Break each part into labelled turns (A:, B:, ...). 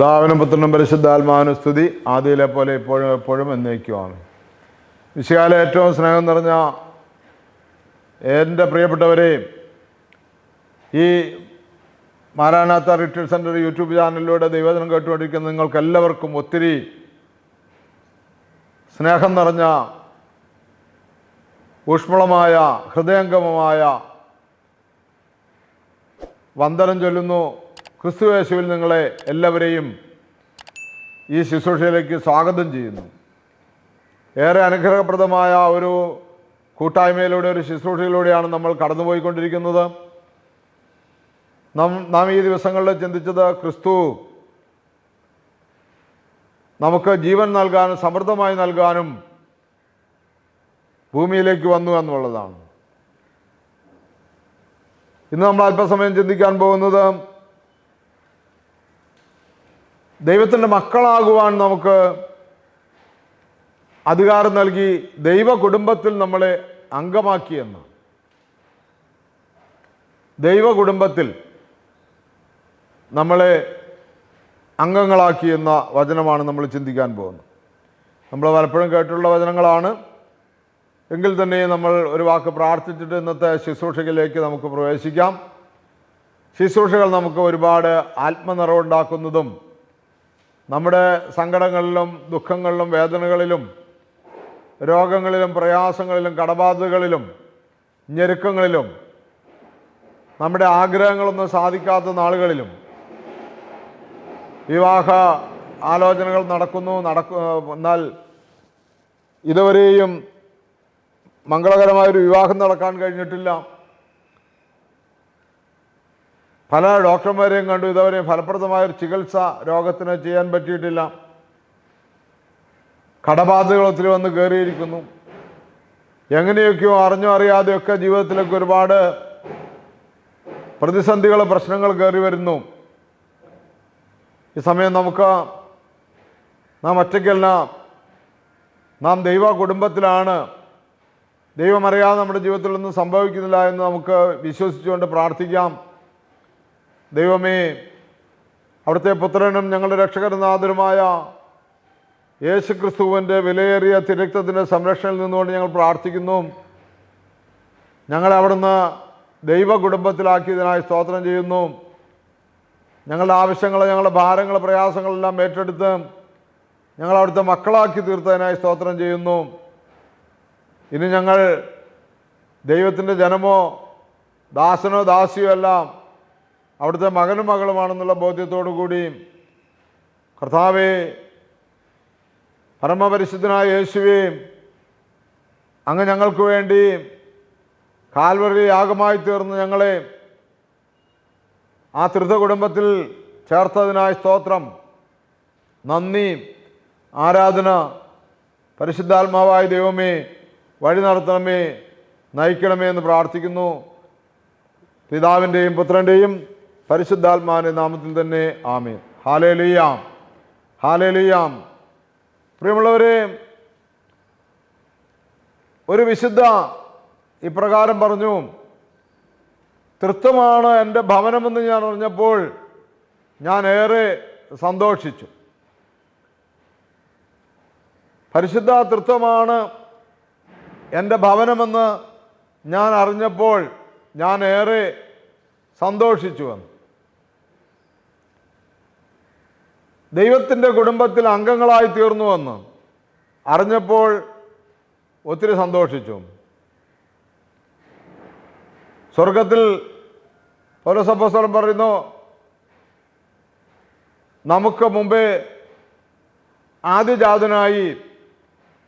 A: ദാവനും പുത്രനും പരിശുദ്ധാത്മാവിനും സ്തുതി. ആദ്യയിലെ പോലെ ഇപ്പോഴും എപ്പോഴും എന്നേക്കുമാണ്. വിശാല ഏറ്റവും സ്നേഹം നിറഞ്ഞ എന്റെ പ്രിയപ്പെട്ടവരെ ഈ മാരാനാത്ത റിട്രീറ്റ് സെന്റർ യൂട്യൂബ് ചാനലിലൂടെ ദൈവജനം കേട്ടുകൊണ്ടിരിക്കുന്ന നിങ്ങൾക്ക് എല്ലാവർക്കും ഒത്തിരി സ്നേഹം നിറഞ്ഞ ഊഷ്മളമായ ഹൃദയംഗമമായ വന്ദനം ചൊല്ലുന്നു. ക്രിസ്തുവേശുവിൽ നിങ്ങളെ എല്ലാവരെയും ഈ ശുശ്രൂഷയിലേക്ക് സ്വാഗതം ചെയ്യുന്നു. ഏറെ അനുഗ്രഹപ്രദമായ ഒരു കൂട്ടായ്മയിലൂടെ ഒരു ശുശ്രൂഷയിലൂടെയാണ് നമ്മൾ കടന്നുപോയിക്കൊണ്ടിരിക്കുന്നത്. നാം നാം ഈ ദിവസങ്ങളിൽ ചിന്തിച്ചത് ക്രിസ്തു നമുക്ക് ജീവൻ നൽകാനും സമൃദ്ധമായി നൽകാനും ഭൂമിയിലേക്ക് വന്നു എന്നുള്ളതാണ്. ഇന്ന് നമ്മൾ അല്പസമയം ചിന്തിക്കാൻ പോകുന്നത് ദൈവത്തിന്റെ മക്കളാകുവാൻ നമുക്ക് അധികാരം നൽകി ദൈവ കുടുംബത്തിൽ നമ്മളെ അംഗമാക്കിയെന്ന് ദൈവ കുടുംബത്തിൽ നമ്മളെ അംഗങ്ങളാക്കി എന്ന വചനമാണ് നമ്മൾ ചിന്തിക്കാൻ പോകുന്നത്. നമ്മൾ പലപ്പോഴും കേട്ടുള്ള വചനങ്ങളാണ്. എങ്കിൽ തന്നെ നമ്മൾ ഒരു വാക്ക് പ്രാർത്ഥിച്ചിട്ട് ഇന്നത്തെ ശുശ്രൂഷകളിലേക്ക് നമുക്ക് പ്രവേശിക്കാം. ശുശ്രൂഷകൾ നമുക്ക് ഒരുപാട് ആത്മനിറവുണ്ടാക്കുന്നതും നമ്മുടെ സങ്കടങ്ങളിലും ദുഃഖങ്ങളിലും വേദനകളിലും രോഗങ്ങളിലും പ്രയാസങ്ങളിലും കടബാധകളിലും ഞെരുക്കങ്ങളിലും നമ്മുടെ ആഗ്രഹങ്ങളൊന്നും സാധിക്കാത്ത നാളുകളിലും വിവാഹ ആലോചനകൾ നടക്കുന്നു നടക്കു എന്നാൽ ഇതുവരെയും മംഗളകരമായൊരു വിവാഹം നടക്കാൻ കഴിഞ്ഞിട്ടില്ല. പല ഡോക്ടർമാരെയും കണ്ടു. ഫലപ്രദമായ ഒരു ചികിത്സ രോഗത്തിന് ചെയ്യാൻ പറ്റിയിട്ടില്ല. കടബാധകൾ ഒത്തിരി വന്ന് കയറിയിരിക്കുന്നു എങ്ങനെയൊക്കെയോ അറിഞ്ഞോ അറിയാതെയൊക്കെ ജീവിതത്തിലൊക്കെ ഒരുപാട് പ്രതിസന്ധികൾ പ്രശ്നങ്ങൾ കയറി വരുന്നു. ഈ സമയം നമുക്ക് നാം ഒറ്റയ്ക്കല്ല നാം ദൈവ കുടുംബത്തിലാണ്. ദൈവമറിയാതെ നമ്മുടെ ജീവിതത്തിലൊന്നും സംഭവിക്കുന്നില്ല എന്ന് നമുക്ക് വിശ്വസിച്ചുകൊണ്ട് പ്രാർത്ഥിക്കാം. ദൈവമേ അവിടുത്തെ പുത്രനും ഞങ്ങളുടെ രക്ഷകരനാഥനുമായ യേശു ക്രിസ്തുവിന്റെ വിലയേറിയ തിരക്തത്തിന്റെ സംരക്ഷണയിൽ നിന്നുകൊണ്ട് ഞങ്ങൾ പ്രാർത്ഥിക്കുന്നു. ഞങ്ങളെ അവിടുന്ന് ദൈവ കുടുംബത്തിലാക്കിയതിനായി സ്തോത്രം ചെയ്യുന്നു. ഞങ്ങളുടെ ആവശ്യങ്ങൾ ഞങ്ങളുടെ ഭാരങ്ങൾ പ്രയാസങ്ങളെല്ലാം ഏറ്റെടുത്ത് ഞങ്ങൾ അവിടുത്തെ മക്കളാക്കി തീർത്തതിനായി സ്തോത്രം ചെയ്യുന്നു. ഇനി ഞങ്ങൾ ദൈവത്തിന്റെ ജനമോ ദാസനോ ദാസിയോ എല്ലാം അവിടുത്തെ മകനും മകളുമാണെന്നുള്ള ബോധ്യത്തോടു കൂടി കർത്താവെ പരമപരിശുദ്ധനായ യേശുവേ അങ്ങ് ഞങ്ങൾക്ക് വേണ്ടി കാൽവറി യാഗമായി തീർന്ന് ഞങ്ങളെ ആ ത്രിത കുടുംബത്തിൽ ചേർത്തതിനായി സ്തോത്രം നന്ദി ആരാധന പരിശുദ്ധാത്മാവായ ദൈവമേ വഴി നടത്തണമേ നയിക്കണമേ എന്ന് പ്രാർത്ഥിക്കുന്നു. പിതാവിന്റെയും പുത്രന്റെയും പരിശുദ്ധാത്മാവിന്റെ നാമത്തിൽ തന്നെ ആമേ ഹാലേലിയാം ഹാലേലിയാം പ്രിയമുള്ളവരെ ഒരു വിശുദ്ധ ഇപ്രകാരം പറഞ്ഞു തൃത്വമാണ് എന്റെ ഭവനമെന്ന് ഞാൻ അറിഞ്ഞപ്പോൾ ഞാൻ ഏറെ സന്തോഷിച്ചു. പരിശുദ്ധ തൃത്വമാണ് എന്റെ ഭവനമെന്ന് ഞാൻ അറിഞ്ഞപ്പോൾ ഞാൻ ഏറെ സന്തോഷിച്ചു എന്ന് ദൈവത്തിന്റെ കുടുംബത്തിൽ അംഗങ്ങളായി തീർന്നുവെന്ന് അറിഞ്ഞപ്പോൾ ഒത്തിരി സന്തോഷിച്ചു. സ്വർഗത്തിൽ പൗരസപ്പോസ്തലം പറയുന്നു നമുക്ക് മുമ്പേ ആദ്യജാതനായി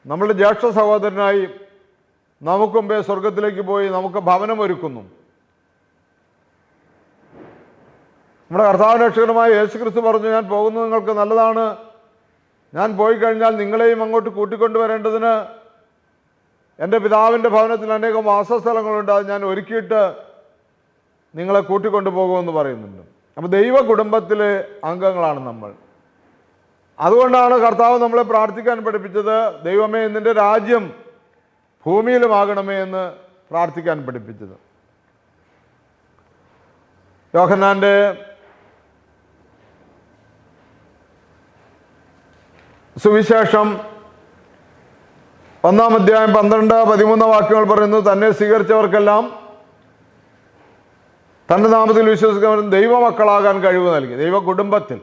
A: നമ്മളുടെ ജ്യേഷ്ഠ സഹോദരനായി നമുക്ക് മുമ്പേ സ്വർഗത്തിലേക്ക് പോയി നമുക്ക് ഭവനം ഒരുക്കുന്നു നമ്മുടെ കർത്താവ് രക്ഷകനുമായ യേശു ക്രിസ്തു പറഞ്ഞു ഞാൻ പോകുന്നത് നിങ്ങൾക്ക് നല്ലതാണ്. ഞാൻ പോയി കഴിഞ്ഞാൽ നിങ്ങളെയും അങ്ങോട്ട് കൂട്ടിക്കൊണ്ടുവരേണ്ടതിന് എന്റെ പിതാവിന്റെ ഭവനത്തിൽ അനേകം വാസസ്ഥലങ്ങളുണ്ട്. അത് ഞാൻ ഒരുക്കിയിട്ട് നിങ്ങളെ കൂട്ടിക്കൊണ്ടു പോകുമെന്ന് പറയുന്നുണ്ട്. അപ്പോൾ ദൈവ കുടുംബത്തിലെ അംഗങ്ങളാണ് നമ്മൾ. അതുകൊണ്ടാണ് കർത്താവ് നമ്മളെ പ്രാർത്ഥിക്കാൻ പഠിപ്പിച്ചത് ദൈവമേ നിന്റെ രാജ്യം ഭൂമിയിലുമാകണമേ എന്ന് പ്രാർത്ഥിക്കാൻ പഠിപ്പിച്ചത്. യോഹന്നാന്റെ സുവിശേഷം. ഒന്നാം അധ്യായം പന്ത്രണ്ട് പതിമൂന്ന് വാക്യങ്ങൾ പറയുന്നു തന്നെ സ്വീകരിച്ചവർക്കെല്ലാം തന്റെ നാമത്തിൽ വിശ്വസിക്കുന്നവർ ദൈവമക്കളാകാൻ കഴിവ് നൽകി. ദൈവ കുടുംബത്തിൽ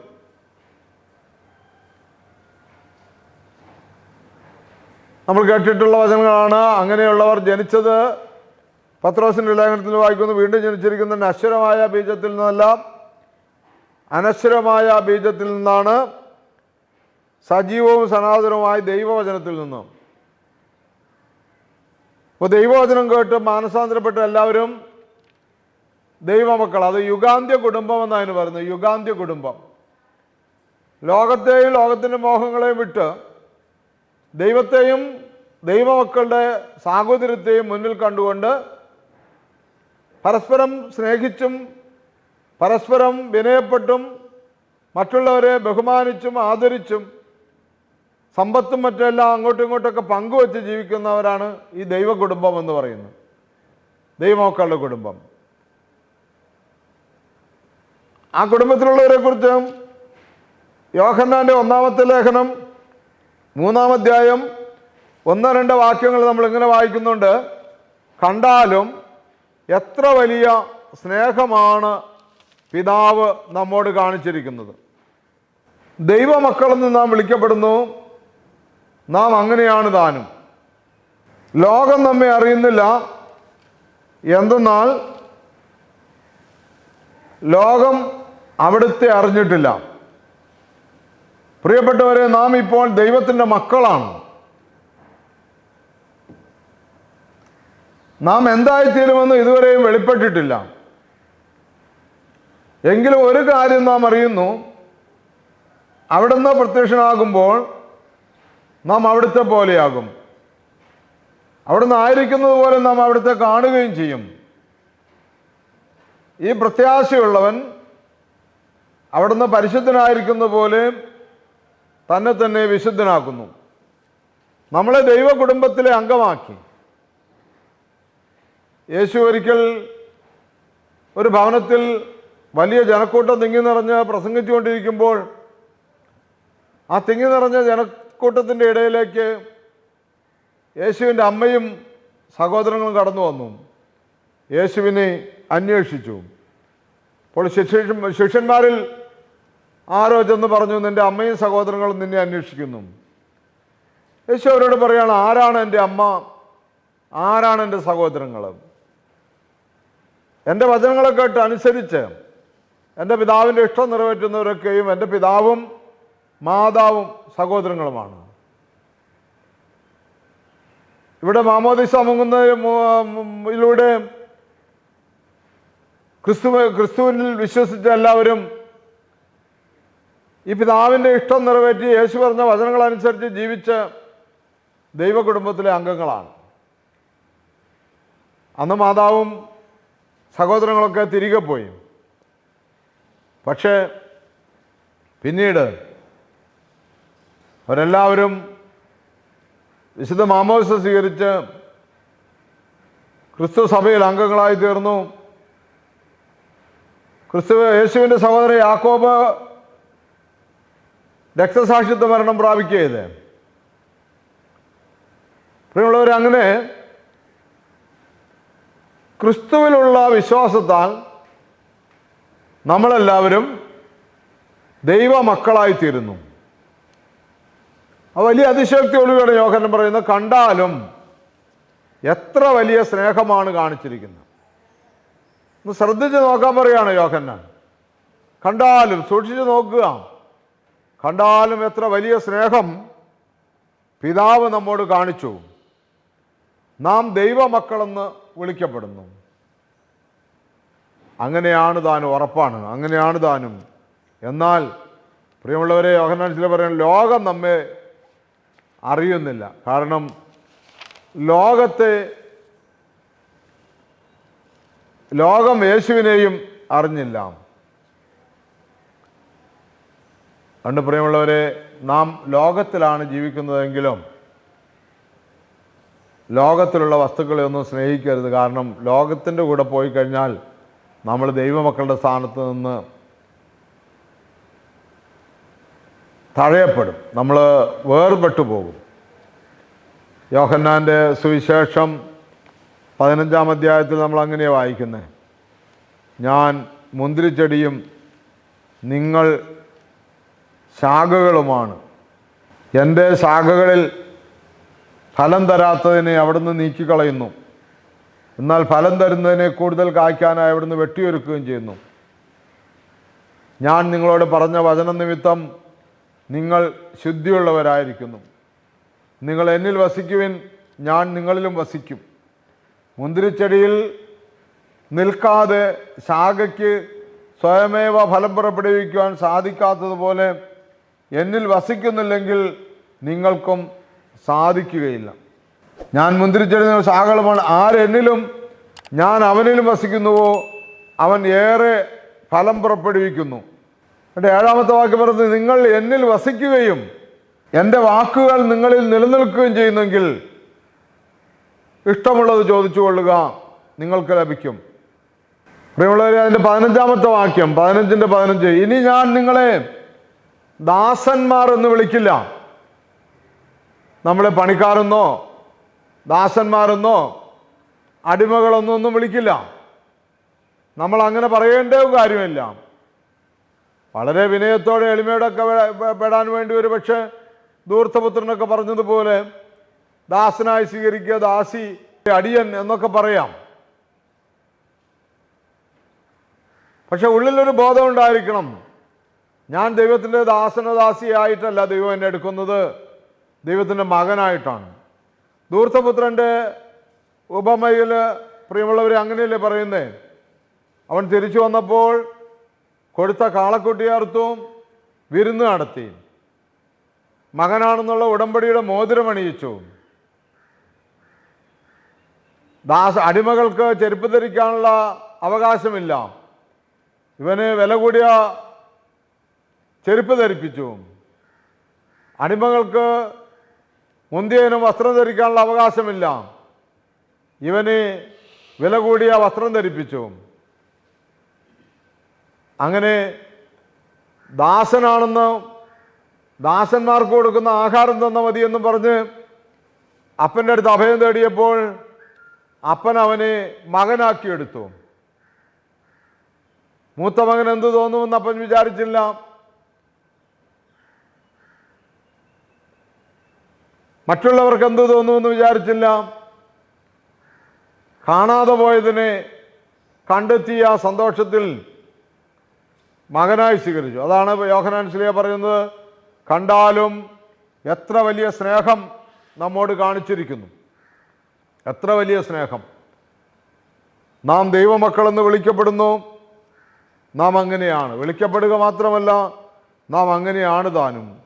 A: നമ്മൾ കേട്ടിട്ടുള്ള വചനങ്ങളാണ്. അങ്ങനെയുള്ളവർ ജനിച്ചത് പത്രോസിന്റെ ലേഖനത്തിൽ വായിക്കുന്നു. വീണ്ടും ജനിച്ചിരിക്കുന്ന അശ്വരമായ ബീജത്തിൽ നിന്നല്ല അനശ്വരമായ ബീജത്തിൽ നിന്നാണ്. സജീവവും സനാതനവുമായ ദൈവവചനത്തിൽ നിന്നും. അപ്പോൾ ദൈവവചനം കേട്ട് മാനസാന്തരപ്പെട്ട എല്ലാവരും ദൈവമക്കൾ അത് യുഗാന്ത്യ കുടുംബം എന്നതിന് പറയുന്നത്? യുഗാന്ത്യ കുടുംബം. ലോകത്തെയും ലോകത്തിന്റെ മോഹങ്ങളെയും വിട്ട് ദൈവത്തെയും ദൈവമക്കളുടെ സാഹോദര്യത്തെയും മുന്നിൽ കണ്ടുകൊണ്ട് പരസ്പരം സ്നേഹിച്ചും പരസ്പരം വിനയപ്പെട്ടും മറ്റുള്ളവരെ ബഹുമാനിച്ചും ആദരിച്ചും സമ്പത്തും മറ്റെല്ലാം അങ്ങോട്ടും ഇങ്ങോട്ടൊക്കെ പങ്കുവെച്ച് ജീവിക്കുന്നവരാണ് ഈ ദൈവ കുടുംബം എന്ന് പറയുന്നത്. ദൈവമക്കളുടെ കുടുംബം. ആ കുടുംബത്തിലുള്ളവരെ കുറിച്ച് യോഹന്നാന്റെ ഒന്നാമത്തെ ലേഖനം മൂന്നാമധ്യായം ഒന്ന് രണ്ട് വാക്യങ്ങൾ നമ്മൾ ഇങ്ങനെ വായിക്കുന്നുണ്ട്. കണ്ടാലും എത്ര വലിയ സ്നേഹമാണ് പിതാവ് നമ്മോട് കാണിച്ചിരിക്കുന്നത്. ദൈവമക്കളെന്ന് നാം വിളിക്കപ്പെടുന്നു. നാം അങ്ങനെയാണ് താനും. ലോകം നമ്മെ അറിയുന്നില്ല. എന്തെന്നാൽ ലോകം അവിടുത്തെ അറിഞ്ഞിട്ടില്ല. പ്രിയപ്പെട്ടവരെ നാം ഇപ്പോൾ ദൈവത്തിന്റെ മക്കളാണ്. നാം എന്തായിത്തീരുമെന്ന് ഇതുവരെയും വെളിപ്പെട്ടിട്ടില്ല. എങ്കിലും ഒരു കാര്യം നാം അറിയുന്നു. അവിടുന്ന് പ്രത്യക്ഷനാകുമ്പോൾ നാം അവിടുത്തെ പോലെയാകും. അവിടുന്ന് ആയിരിക്കുന്നത് പോലെ നാം അവിടുത്തെ കാണുകയും ചെയ്യും. ഈ പ്രത്യാശയുള്ളവൻ അവിടുന്ന് പരിശുദ്ധനായിരിക്കുന്ന പോലെ തന്നെ തന്നെ വിശുദ്ധനാക്കുന്നു നമ്മളെ ദൈവ കുടുംബത്തിലെ അംഗമാക്കി. യേശു ഒരിക്കൽ ഒരു ഭവനത്തിൽ വലിയ ജനക്കൂട്ടം തിങ്ങി നിറഞ്ഞ് പ്രസംഗിച്ചുകൊണ്ടിരിക്കുമ്പോൾ ആ തിങ്ങി നിറഞ്ഞ ജനക്കൂട്ടത്തിന്റെ ഇടയിലേക്ക് യേശുവിന്റെ അമ്മയും സഹോദരങ്ങളും കടന്നു വന്നു. യേശുവിനെ അന്വേഷിച്ചു. അപ്പോൾ ശിഷ്യ ശിഷ്യന്മാരിൽ ആരോ ചെന്ന് പറഞ്ഞു നിന്റെ അമ്മയും സഹോദരങ്ങളും നിന്നെ അന്വേഷിക്കുന്നു. യേശു അവരോട് പറയുകയാണ് ആരാണ് എന്റെ അമ്മ? ആരാണ് എന്റെ സഹോദരങ്ങൾ എന്റെ വചനങ്ങളെ കേട്ട് അനുസരിച്ച് എന്റെ പിതാവിന്റെ ഇഷ്ടം നിറവേറ്റുന്നവരൊക്കെയും എന്റെ പിതാവും മാതാവും സഹോദരങ്ങളുമാണ്. ഇവിടെ മാമോദിസ മുങ്ങുന്നതിലൂടെ ക്രിസ്തു ക്രിസ്തുവിനിൽ വിശ്വസിച്ച എല്ലാവരും ഈ പിതാവിന്റെ ഇഷ്ടം നിറവേറ്റി യേശു പറഞ്ഞ വചനങ്ങളനുസരിച്ച് ജീവിച്ച ദൈവകുടുംബത്തിലെ അംഗങ്ങളാണ്. അന്ന് മാതാവും സഹോദരങ്ങളൊക്കെ തിരികെ പോയി. പക്ഷേ പിന്നീട് അവരെല്ലാവരും വിശുദ്ധ മാമോസ സ്വീകരിച്ച് ക്രിസ്തു സഭയിൽ അംഗങ്ങളായി തീർന്നു. ക്രിസ്തു യേശുവിന്റെ സഹോദരൻ യാക്കോബ് രക്തസാക്ഷിത്വ മരണം പ്രാപിക്കുകയത്. പ്രിയമുള്ളവർ അങ്ങനെ ക്രിസ്തുവിലുള്ള വിശ്വാസത്താൽ നമ്മളെല്ലാവരും ദൈവമക്കളായിത്തീരുന്നു വലിയ അതിശയോക്തിയോടുകൂടെ യോഹനം പറയുന്നത് കണ്ടാലും എത്ര വലിയ സ്നേഹമാണ് കാണിച്ചിരിക്കുന്നത്. ഒന്ന് ശ്രദ്ധിച്ച് നോക്കാൻ പറയാണ് യോഹന്നാൻ. കണ്ടാലും സൂക്ഷിച്ച് നോക്കുക. കണ്ടാലും എത്ര വലിയ സ്നേഹം പിതാവ് നമ്മോട് കാണിച്ചു. നാം ദൈവമക്കളെന്ന് വിളിക്കപ്പെടുന്നു. അങ്ങനെയാണ് താനും ഉറപ്പാണ്. അങ്ങനെയാണ് താനും. എന്നാൽ പ്രിയമുള്ളവരെ യോഹന്നാൻ ചില പറയുന്നത് ലോകം നമ്മെ അറിയുന്നില്ല. കാരണം ലോകത്തെ ലോകം യേശുവിനെയും അറിഞ്ഞില്ല. പണ്ട് പ്രിയമുള്ളവരെ നാം ലോകത്തിലാണ് ജീവിക്കുന്നതെങ്കിലും ലോകത്തിലുള്ള വസ്തുക്കളെ ഒന്നും സ്നേഹിക്കരുത്. കാരണം ലോകത്തിന്റെ കൂടെ പോയി കഴിഞ്ഞാൽ നമ്മൾ ദൈവമക്കളുടെ സ്ഥാനത്ത് നിന്ന് തഴയപ്പെടും. നമ്മൾ വേർപെട്ടു പോകും. യോഹന്നാന്റെ സുവിശേഷം പതിനഞ്ചാം അധ്യായത്തിൽ നമ്മൾ അങ്ങനെയാണ് വായിക്കുന്നത് ഞാൻ മുന്തിരിച്ചെടിയും നിങ്ങൾ ശാഖകളുമാണ്. എന്റെ ശാഖകളിൽ ഫലം തരാത്തതിനെ അവിടുന്ന് നീക്കിക്കളയുന്നു. എന്നാൽ ഫലം തരുന്നതിനെ കൂടുതൽ കായ്ക്കാനായി അവിടുന്ന് വെട്ടിയൊരുക്കുകയും ചെയ്യുന്നു. ഞാൻ നിങ്ങളോട് പറഞ്ഞ വചന നിമിത്തം നിങ്ങൾ ശുദ്ധിയുള്ളവരായിരിക്കുന്നു. നിങ്ങൾ എന്നിൽ വസിക്കുവിൻ ഞാൻ നിങ്ങളിലും വസിക്കും. മുന്തിരിച്ചെടിയിൽ നിൽക്കാതെ ശാഖയ്ക്ക് സ്വയമേവ ഫലം പുറപ്പെടുവിക്കുവാൻ സാധിക്കാത്തതുപോലെ എന്നിൽ വസിക്കുന്നില്ലെങ്കിൽ നിങ്ങൾക്കും സാധിക്കുകയില്ല. ഞാൻ മുന്തിരിച്ചെടി ശാഖകളുമാണ്. ആരെന്നിലും ഞാൻ അവനിലും വസിക്കുന്നുവോ അവൻ ഏറെ ഫലം പുറപ്പെടുവിക്കുന്നു. എന്നിട്ട് ഏഴാമത്തെ വാക്ക് പറഞ്ഞത് നിങ്ങൾ എന്നിൽ വസിക്കുകയും എന്റെ വാക്കുകൾ നിങ്ങളിൽ നിലനിൽക്കുകയും ചെയ്യുന്നെങ്കിൽ ഇഷ്ടമുള്ളത് ചോദിച്ചു കൊള്ളുക നിങ്ങൾക്ക് ലഭിക്കും. പ്രിയമുള്ളവരെ അതിന്റെ പതിനഞ്ചാമത്തെ വാക്യം പതിനഞ്ചിന്റെ പതിനഞ്ച്. ഇനി ഞാൻ നിങ്ങളെ ദാസന്മാർ എന്ന് വിളിക്കില്ല. നമ്മളെ പണിക്കാരെന്നോ ദാസന്മാരെന്നോ അടിമകളൊന്നും ഒന്നും വിളിക്കില്ല. നമ്മൾ അങ്ങനെ പറയേണ്ട കാര്യമില്ല. വളരെ വിനയത്തോടെ എളിമയോടൊക്കെ പെടാൻ വേണ്ടി ഒരു പക്ഷേ ദൂർത്തപുത്രനൊക്കെ പറഞ്ഞതുപോലെ ദാസനായി സ്വീകരിക്കുക ദാസി അടിയൻ എന്നൊക്കെ പറയാം. പക്ഷെ ഉള്ളിലൊരു ബോധം ഉണ്ടായിരിക്കണം. ഞാൻ ദൈവത്തിന്റെ ദാസനദാസിയായിട്ടല്ല ദൈവം എന്നെ എടുക്കുന്നത്. ദൈവത്തിന്റെ മകനായിട്ടാണ്. ദൂർത്തപുത്രന്റെ ഉപമയിൽ പ്രിയമുള്ളവർ അങ്ങനെയല്ലേ പറയുന്നേ? അവൻ തിരിച്ചു വന്നപ്പോൾ കൊടുത്ത കാളക്കുട്ടിയാർത്തവും വിരുന്ന് നടത്തി. മകനാണെന്നുള്ള ഉടമ്പടിയുടെ മോതിരം അണിയിച്ചു. ദാസ അടിമകൾക്ക് ചെരുപ്പ് ധരിക്കാനുള്ള അവകാശമില്ല. ഇവന് വില കൂടിയ ചെരുപ്പ് ധരിപ്പിച്ചു. അടിമകൾക്ക് മുന്തിയനും വസ്ത്രം ധരിക്കാനുള്ള അവകാശമില്ല. ഇവന് വില കൂടിയ വസ്ത്രം ധരിപ്പിച്ചു. അങ്ങനെ ദാസനാണെന്ന് ദാസന്മാർക്ക് കൊടുക്കുന്ന ആഹാരം തന്ന മതി എന്ന് പറഞ്ഞ് അപ്പന്റെ അടുത്ത് അഭയം തേടിയപ്പോൾ അപ്പൻ അവനെ മകനാക്കിയെടുത്തു. മൂത്ത മകൻ എന്ത് തോന്നുമെന്ന് അപ്പൻ വിചാരിച്ചില്ല. മറ്റുള്ളവർക്ക് എന്ത് തോന്നുമെന്ന് വിചാരിച്ചില്ല. കാണാതെ പോയതിനെ കണ്ടെത്തിയ സന്തോഷത്തിൽ മകനായി സ്വീകരിച്ചു. അതാണ് യോഹനാൻ ശ്രീയ പറയുന്നത്. കണ്ടാലും എത്ര വലിയ സ്നേഹം നമ്മോട് കാണിച്ചിരിക്കുന്നു. എത്ര വലിയ സ്നേഹം. നാം ദൈവമക്കളെന്ന് വിളിക്കപ്പെടുന്നു. നാം അങ്ങനെയാണ്. വിളിക്കപ്പെടുക മാത്രമല്ല നാം അങ്ങനെയാണ് താനും.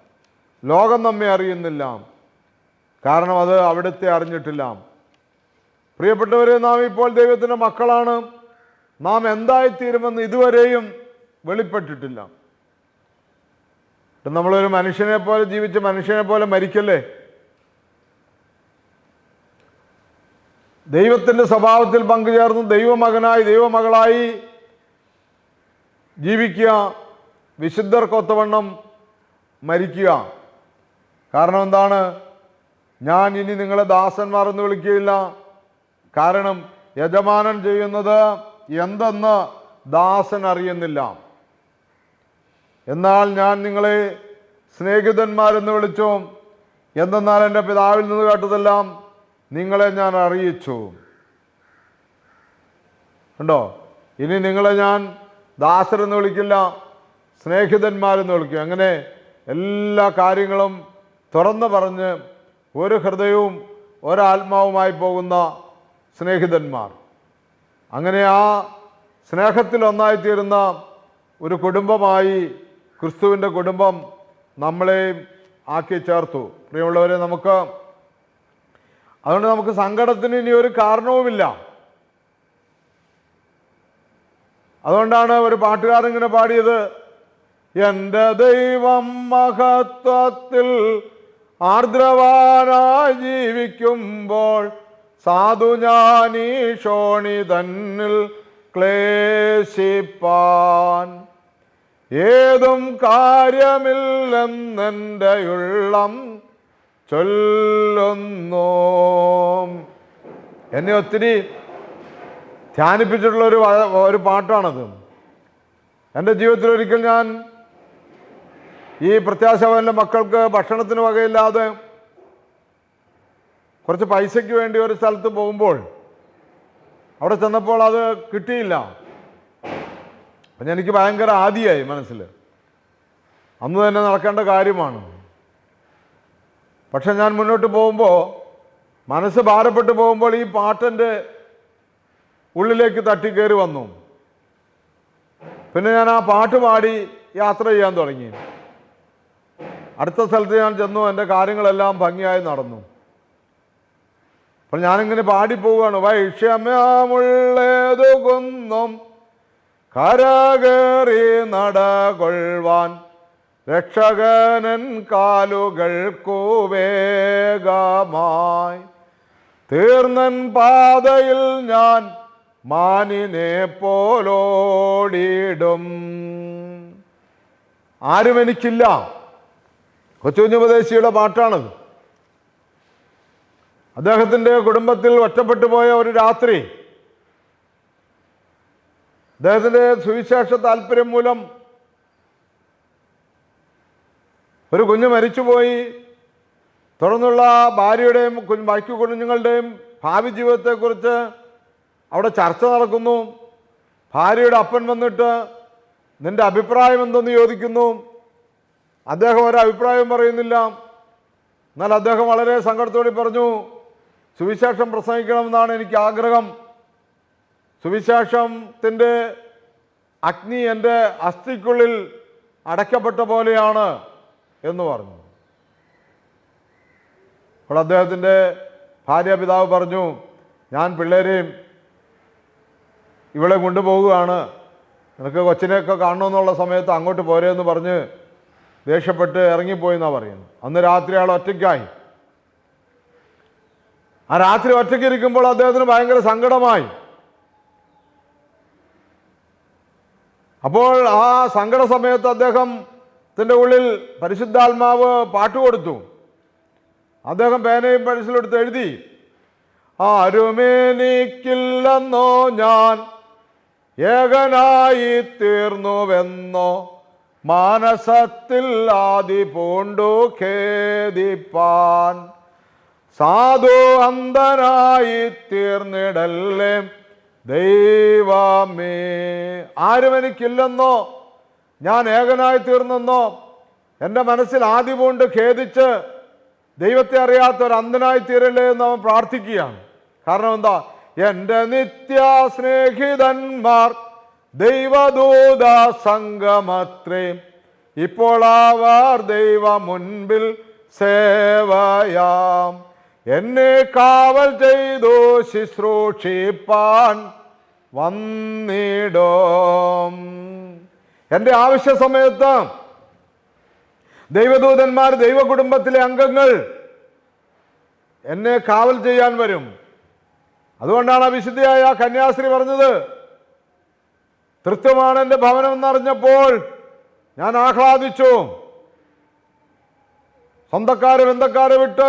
A: ലോകം നമ്മെ അറിയുന്നില്ല. കാരണം അത് അവിടുത്തെ അറിഞ്ഞിട്ടില്ല. പ്രിയപ്പെട്ടവരെ നാം ഇപ്പോൾ ദൈവത്തിന്റെ മക്കളാണ്. നാം എന്തായിത്തീരുമെന്ന് ഇതുവരെയും വെളിപ്പെട്ടിട്ടില്ല. നമ്മളൊരു മനുഷ്യനെ പോലെ ജീവിച്ച് മനുഷ്യനെ പോലെ മരിക്കല്ലേ? ദൈവത്തിന്റെ സ്വഭാവത്തിൽ പങ്കുചേർന്ന് ദൈവമകനായി ദൈവമകളായി ജീവിക്കുക വിശുദ്ധർക്കൊത്തവണ്ണം മരിക്കുക. കാരണം എന്താണ്? ഞാൻ ഇനി നിങ്ങളെ ദാസന്മാർ എന്ന് വിളിക്കുകയില്ല. കാരണം യജമാനൻ ചെയ്യുന്നത് എന്തെന്ന് ദാസൻ അറിയുന്നില്ല. എന്നാൽ ഞാൻ നിങ്ങളെ സ്നേഹിതന്മാരെന്ന് വിളിച്ചു. എന്തെന്നാൽ എന്റെ പിതാവിൽ നിന്ന് കേട്ടതെല്ലാം നിങ്ങളെ ഞാൻ അറിയിച്ചു. ഉണ്ടോ ഇനി നിങ്ങളെ ഞാൻ ദാസരെന്ന് വിളിക്കില്ല സ്നേഹിതന്മാരെന്ന് വിളിക്കും. അങ്ങനെ എല്ലാ കാര്യങ്ങളും തുറന്നു പറഞ്ഞ് ഒരു ഹൃദയവും ഒരാത്മാവുമായി പോകുന്ന സ്നേഹിതന്മാർ. അങ്ങനെ ആ സ്നേഹത്തിൽ ഒന്നായിത്തീരുന്ന ഒരു കുടുംബമായി ക്രിസ്തുവിന്റെ കുടുംബം നമ്മളെയും ആക്കി ചേർത്തു. പ്രിയമുള്ളവരെ നമുക്ക് അതുകൊണ്ട് നമുക്ക് സങ്കടത്തിന് ഇനി ഒരു കാരണവുമില്ല. അതുകൊണ്ടാണ് ഒരു പാട്ടുകാരൻ ഇങ്ങനെ പാടിയത് എന്റെ ദൈവം മഹത്വത്തിൽ ആർദ്രവാനായി ജീവിക്കുമ്പോൾ സാധു ഞാനീ ഷോണി തന്നിൽ ക്ലേശിപ്പാൻ. ഏതും കാര്യമില്ലെന്നെന്റെ ഉള്ളം ചൊല്ലുന്നു. എന്നെ ഒത്തിരി ധ്യാനിപ്പിച്ചിട്ടുള്ള ഒരു ഒരു പാട്ടാണത്. എന്റെ ജീവിതത്തിൽ ഒരിക്കൽ ഞാൻ ഈ പ്രത്യാശവന്റെ മക്കൾക്ക് ഭക്ഷണത്തിന് വകയില്ലാതെ കുറച്ച് പൈസയ്ക്ക് വേണ്ടി ഒരു സ്ഥലത്ത് പോകുമ്പോൾ അവിടെ ചെന്നപ്പോൾ അത് കിട്ടിയില്ല. അപ്പം എനിക്ക് ഭയങ്കര ആദിയായി മനസ്സിൽ അന്ന് തന്നെ നടക്കേണ്ട കാര്യമാണ്. പക്ഷെ ഞാൻ മുന്നോട്ട് പോകുമ്പോൾ മനസ്സ് ഭാരപ്പെട്ടു പോകുമ്പോൾ ഈ പാട്ടന്റെ ഉള്ളിലേക്ക് തട്ടിക്കയറി വന്നു. പിന്നെ ഞാൻ ആ പാട്ട് പാടി യാത്ര ചെയ്യാൻ തുടങ്ങി. അടുത്ത സ്ഥലത്ത് ഞാൻ ചെന്നു എന്റെ കാര്യങ്ങളെല്ലാം ഭംഗിയായി നടന്നു. അപ്പം ഞാനിങ്ങനെ പാടിപ്പോവുകയാണ്. വൈഷമ്യമുള്ളേതു കരകേറി നടകൊള്ളുവാൻ രക്ഷകനൻ കാലുകൾക്കു വേഗമായി തീർന്നൻ പാതയിൽ ഞാൻ മാനിനെ പോലോടിയിടും. ആരും എനിക്കില്ല. കൊച്ചുകുഞ്ഞുപദേശിയുടെ പാട്ടാണത്. അദ്ദേഹത്തിന്റെ കുടുംബത്തിൽ ഒറ്റപ്പെട്ടു പോയ ഒരു രാത്രി അദ്ദേഹത്തിന്റെ സുവിശേഷ താല്പര്യം മൂലം ഒരു കുഞ്ഞ് മരിച്ചുപോയി. തുടർന്നുള്ള ഭാര്യയുടെയും കുഞ്ഞ് ബാക്കി കുഞ്ഞുങ്ങളുടെയും ഭാവി ജീവിതത്തെക്കുറിച്ച് അവിടെ ചർച്ച നടക്കുന്നു. ഭാര്യയുടെ അപ്പൻ വന്നിട്ട് നിന്റെ അഭിപ്രായം എന്തെന്ന് ചോദിക്കുന്നു? അദ്ദേഹം ഒരു അഭിപ്രായം പറയുന്നില്ല. എന്നാൽ അദ്ദേഹം വളരെ സങ്കടത്തോടെ പറഞ്ഞു സുവിശേഷം പ്രസംഗിക്കണമെന്നാണ് എനിക്ക് ആഗ്രഹം. സുവിശേഷത്തിന്റെ അഗ്നി എന്റെ അസ്ഥിക്കുള്ളിൽ അടയ്ക്കപ്പെട്ട പോലെയാണ് എന്ന് പറഞ്ഞു. അപ്പോൾ അദ്ദേഹത്തിന്റെ ഭാര്യ പിതാവ് പറഞ്ഞു ഞാൻ പിള്ളേരെയും ഇവളെ കൊണ്ടുപോവുകയാണ്. നിനക്ക് കൊച്ചിനെയൊക്കെ കാണണമെന്നുള്ള സമയത്ത് അങ്ങോട്ട് പോരെ എന്ന് പറഞ്ഞ് ദേഷ്യപ്പെട്ട് ഇറങ്ങിപ്പോയി എന്നാണ് പറയുന്നത്. അന്ന് രാത്രി അയാൾ ഒറ്റയ്ക്കായി. ആ രാത്രി ഒറ്റയ്ക്ക് ഇരിക്കുമ്പോൾ അദ്ദേഹത്തിന് ഭയങ്കര സങ്കടമായി. അപ്പോൾ ആ സങ്കട സമയത്ത് അദ്ദേഹത്തിന്റെ ഉള്ളിൽ പരിശുദ്ധാത്മാവ് പാട്ട് കൊടുത്തു. അദ്ദേഹം പേനയും പരിശീലെടുത്ത് എഴുതി. ആരുമേനിക്കില്ലെന്നോ ഞാൻ ഏകനായി തീർന്നുവെന്നോ മാനസത്തിൽ ആദി പൂണ്ടു ഖേദിപ്പാൻ. സാധു അന്ധനായി തീർന്നിടല്ലേ ദൈവമേ ആരും എനിക്കില്ലെന്നോ? ഞാൻ ഏകനായി തീർന്നെന്നോ? എന്റെ മനസ്സിൽ ആദ്യം കൊണ്ട് ഖേദിച്ച് ദൈവത്തെ അറിയാത്ത ഒരു അന്ധനായി തീരല്ലേ എന്ന് അവൻ പ്രാർത്ഥിക്കുകയാണ്. കാരണം എന്താ? എന്റെ നിത്യ സ്നേഹിതന്മാർ ദൈവദൂത സംഗമത്രേ. ഇപ്പോൾ അവർ ദൈവ മുൻപിൽ സേവയാം. എന്നെ കാവൽ ചെയ്തു ശുശ്രൂഷിപ്പാൻ വന്നിടും. എന്റെ ആവശ്യ സമയത്ത് ദൈവദൂതന്മാർ ദൈവ കുടുംബത്തിലെ അംഗങ്ങൾ എന്നെ കാവൽ ചെയ്യാൻ വരും. അതുകൊണ്ടാണ് വിശുദ്ധിയായ കന്യാസ്ത്രീ പറഞ്ഞത് തൃത്വമാണ് എന്റെ ഭവനം എന്നറിഞ്ഞപ്പോൾ ഞാൻ ആഹ്ലാദിച്ചു. സ്വന്തക്കാരെ ബന്ധക്കാരെ വിട്ട്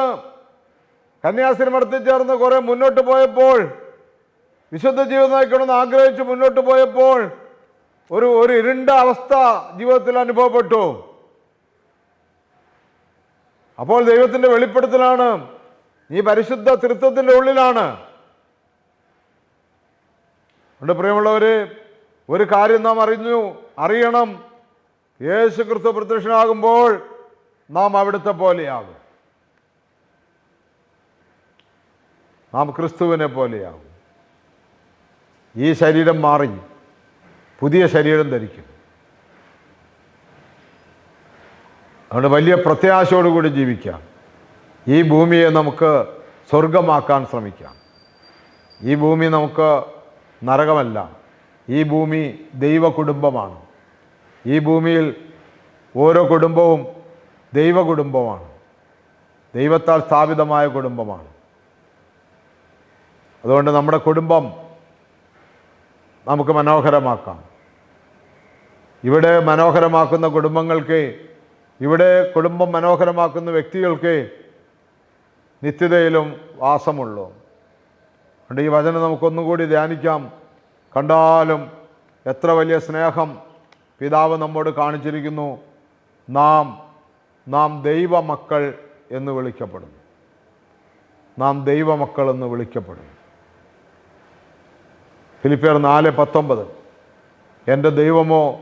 A: കന്യാസ്ത്രീ മടത്തിൽ ചേർന്ന് കുറെ മുന്നോട്ട് പോയപ്പോൾ വിശുദ്ധ ജീവിതം നയിക്കണമെന്ന് ആഗ്രഹിച്ച് മുന്നോട്ട് പോയപ്പോൾ ഒരു ഒരു ഇരുണ്ട അവസ്ഥ ജീവിതത്തിൽ അനുഭവപ്പെട്ടു. അപ്പോൾ ദൈവത്തിന്റെ വെളിപ്പെടുത്തലാണ്. നീ പരിശുദ്ധ തൃത്വത്തിന്റെ ഉള്ളിലാണ്. അതുകൊണ്ട് പ്രിയമുള്ളവര് ഒരു കാര്യം നാം അറിഞ്ഞു അറിയണം. യേശു ക്രിസ്തു പ്രത്യക്ഷനാകുമ്പോൾ നാം അവിടുത്തെ പോലെയാകും. നാം ക്രിസ്തുവിനെ പോലെയാകും. ഈ ശരീരം മാറി പുതിയ ശരീരം ധരിക്കും. അതുകൊണ്ട് വലിയ പ്രത്യാശയോടുകൂടി ജീവിക്കാം. ഈ ഭൂമിയെ നമുക്ക് സ്വർഗമാക്കാൻ ശ്രമിക്കാം. ഈ ഭൂമി നമുക്ക് നരകമല്ല ഈ ഭൂമി ദൈവ കുടുംബമാണ് ഈ ഭൂമിയിൽ ഓരോ കുടുംബവും ദൈവ കുടുംബമാണ് ദൈവത്താൽ സ്ഥാപിതമായ കുടുംബമാണ്. അതുകൊണ്ട് നമ്മുടെ കുടുംബം നമുക്ക് മനോഹരമാക്കാം. ഇവിടെ മനോഹരമാക്കുന്ന കുടുംബങ്ങൾക്ക് ഇവിടെ കുടുംബം മനോഹരമാക്കുന്ന വ്യക്തികൾക്ക് നിത്യതയിലും വാസമുള്ളൂ. അതുകൊണ്ട് ഈ വചനം നമുക്കൊന്നുകൂടി ധ്യാനിക്കാം. കണ്ടാലും എത്ര വലിയ സ്നേഹം പിതാവ് നമ്മോട് കാണിച്ചിരിക്കുന്നു. നാം നാം ദൈവമക്കൾ എന്ന് വിളിക്കപ്പെടുന്നു. നാം ദൈവമക്കൾ എന്ന് വിളിക്കപ്പെടുന്നു. ഫിലിപ്പിയർ നാല് പത്തൊമ്പത്. എന്റെ ദൈവമോ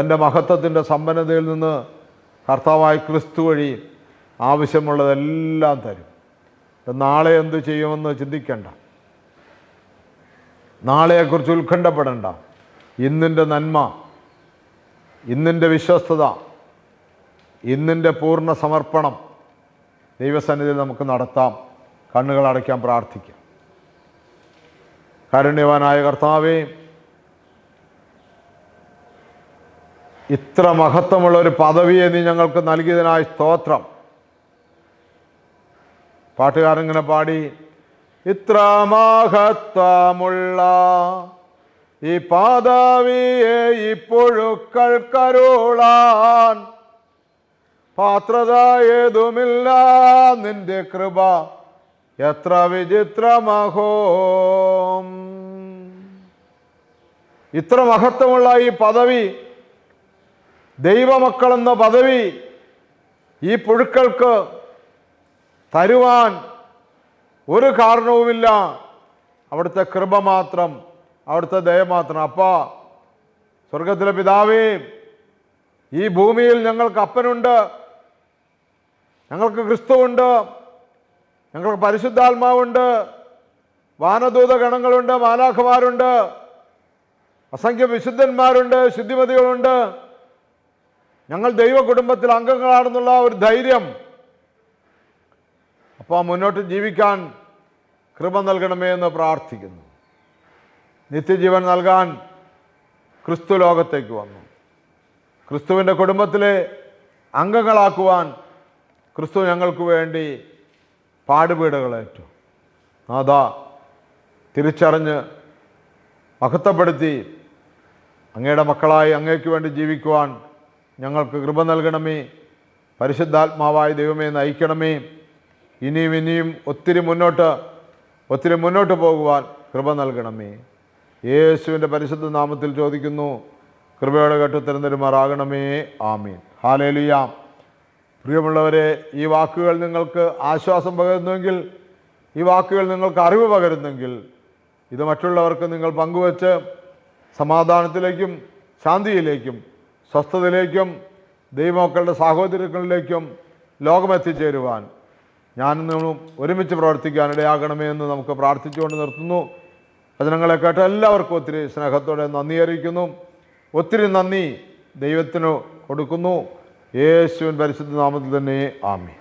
A: തന്റെ മഹത്വത്തിന്റെ സമ്പന്നതയിൽ നിന്ന് കർത്താവായ ക്രിസ്തു വഴി ആവശ്യമുള്ളതെല്ലാം തരും. നാളെ എന്ത് ചെയ്യുമെന്ന് ചിന്തിക്കേണ്ട. നാളെയെക്കുറിച്ച് ഉത്കണ്ഠപ്പെടേണ്ട. ഇന്നിന്റെ നന്മ ഇന്നിന്റെ വിശ്വസ്തത ഇന്നിന്റെ പൂർണ സമർപ്പണം ദൈവസന്നിധിയിൽ നമുക്ക് നടത്താം. കണ്ണുകൾ അടയ്ക്കാൻ പ്രാർത്ഥിക്കാം. കാരുണ്യവാനായ കർത്താവേ ഇത്ര മഹത്വമുള്ള ഒരു പദവിയെ നീ ഞങ്ങൾക്ക് നൽകിയതിനായ സ്തോത്രം. പാട്ടുകാരൻ ഇങ്ങനെ പാടി ഇത്ര മഹത്വമുള്ള ഈ പാദവിയെ ഇപ്പൊഴുക്കൾ കരുളാൻ പാത്രത ഏതുമില്ല നിന്റെ കൃപ. എത്ര വിചിത്രമഹോ. ഇത്ര മഹത്വമുള്ള ഈ പദവി ദൈവമക്കളെന്ന പദവി ഈ പുഴുക്കൾക്ക് തരുവാൻ ഒരു കാരണവുമില്ല. അവിടുത്തെ കൃപ മാത്രം അവിടുത്തെ ദയ മാത്രം. അപ്പാ സ്വർഗത്തിലെ പിതാവേ ഈ ഭൂമിയിൽ ഞങ്ങൾക്ക് അപ്പനുണ്ട് ഞങ്ങൾക്ക് ക്രിസ്തുവുണ്ട് ഞങ്ങൾക്ക് പരിശുദ്ധാത്മാവുണ്ട്. വാനദൂത ഗണങ്ങളുണ്ട് മാലാഖമാരുണ്ട്. അസംഖ്യ വിശുദ്ധന്മാരുണ്ട് ശുദ്ധിമതികളുണ്ട്. ഞങ്ങൾ ദൈവ കുടുംബത്തിൽ അംഗങ്ങളാണെന്നുള്ള ഒരു ധൈര്യം. അപ്പോൾ മുന്നോട്ട് ജീവിക്കാൻ കൃപ നൽകണമേ എന്ന് പ്രാർത്ഥിക്കുന്നു. നിത്യജീവൻ നൽകാൻ ക്രിസ്തു ലോകത്തേക്ക് വന്നു. ക്രിസ്തുവിന്റെ കുടുംബത്തിലെ അംഗങ്ങളാക്കുവാൻ ക്രിസ്തു ഞങ്ങൾക്ക് വേണ്ടി പാടുപീടുകളേറ്റു അതാ തിരിച്ചറിഞ്ഞ് മഹത്വപ്പെടുത്തി അങ്ങയുടെ മക്കളായി അങ്ങേക്ക് വേണ്ടി ജീവിക്കുവാൻ ഞങ്ങൾക്ക് കൃപ നൽകണമേ. പരിശുദ്ധാത്മാവായ ദൈവമേ നയിക്കണമേ. ഇനിയും ഇനിയും ഒത്തിരി മുന്നോട്ട് ഒത്തിരി മുന്നോട്ട് പോകുവാൻ കൃപ നൽകണമേ. യേശുവിന്റെ പരിശുദ്ധ നാമത്തിൽ ചോദിക്കുന്നു കൃപയോടെ കേട്ടു തിരുന്നരുമാറാകണമേ ആമീൻ. ഹാലേലുയാം. പ്രിയമുള്ളവരെ ഈ വാക്കുകൾ നിങ്ങൾക്ക് ആശ്വാസം പകരുന്നുവെങ്കിൽ ഈ വാക്കുകൾ നിങ്ങൾക്ക് അറിവ് പകരുന്നെങ്കിൽ ഇത് മറ്റുള്ളവർക്ക് നിങ്ങൾ പങ്കുവച്ച് സമാധാനത്തിലേക്കും ശാന്തിയിലേക്കും സ്വസ്ഥതയിലേക്കും ദൈവമക്കളുടെ സാഹോദര്യങ്ങളിലേക്കും ലോകമെത്തിച്ചേരുവാൻ ഞാനും നിങ്ങളും ഒരുമിച്ച് പ്രവർത്തിക്കാൻ ഇടയാകണമേ എന്ന് നമുക്ക് പ്രാർത്ഥിച്ചുകൊണ്ട് നിർത്തുന്നു. വചനങ്ങളെ കേട്ട് എല്ലാവർക്കും ഒത്തിരി സ്നേഹത്തോടെ നന്ദി അറിയിക്കുന്നു. ഒത്തിരി നന്ദി ദൈവത്തിന് കൊടുക്കുന്നു. യേശുവിൻ പരിശുദ്ധ നാമത്തിൽ തന്നെ ആമേ